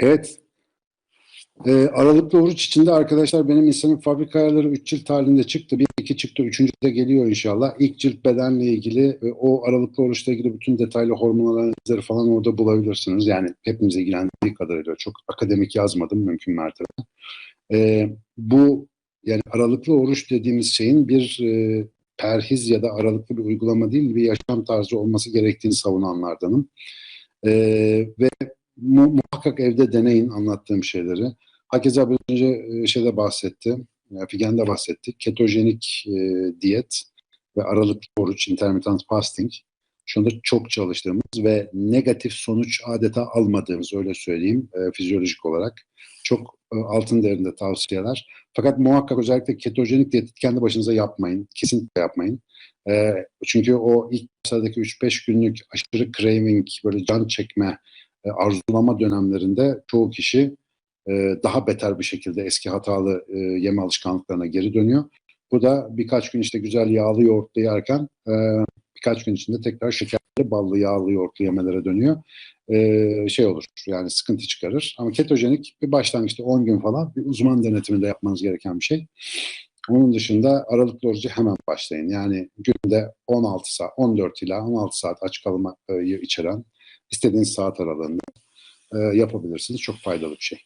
Evet. Ee, aralıklı oruç içinde arkadaşlar benim insanın fabrika ayarları 3 cilt halinde çıktı. Bir iki çıktı. Üçüncü de geliyor inşallah. İlk cilt bedenle ilgili ve o aralıklı oruçla ilgili bütün detaylı hormon analizleri falan orada bulabilirsiniz. Yani hepimiz ilgilendiği kadarıyla çok akademik yazmadım mümkün mertebe. Ee, bu yani aralıklı oruç dediğimiz şeyin bir e, perhiz ya da aralıklı bir uygulama değil bir yaşam tarzı olması gerektiğini savunanlardanım. Ee, ve mu- muhakkak evde deneyin anlattığım şeyleri. Hakeza az önce e, şeyde bahsetti, e, Figen de bahsetti. Ketojenik e, diyet ve aralıklı oruç, intermittent fasting. Şu anda çok çalıştığımız ve negatif sonuç adeta almadığımız öyle söyleyeyim e, fizyolojik olarak. Çok e, altın değerinde tavsiyeler. Fakat muhakkak özellikle ketojenik diyeti kendi başınıza yapmayın. Kesinlikle yapmayın. E, çünkü o ilk başlardaki 3-5 günlük aşırı craving, böyle can çekme, e, arzulama dönemlerinde çoğu kişi e, daha beter bir şekilde eski hatalı e, yeme alışkanlıklarına geri dönüyor. Bu da birkaç gün işte güzel yağlı yoğurtlu yerken e, birkaç gün içinde tekrar şekerli, ballı, yağlı yoğurtlu yemelere dönüyor. Şey olur yani sıkıntı çıkarır. Ama ketojenik bir başlangıçta 10 gün falan bir uzman denetiminde yapmanız gereken bir şey. Onun dışında aralıklı orucu hemen başlayın. Yani günde 16 saat, 14 ila 16 saat aç kalmayı içeren istediğiniz saat aralığında e, yapabilirsiniz. Çok faydalı bir şey.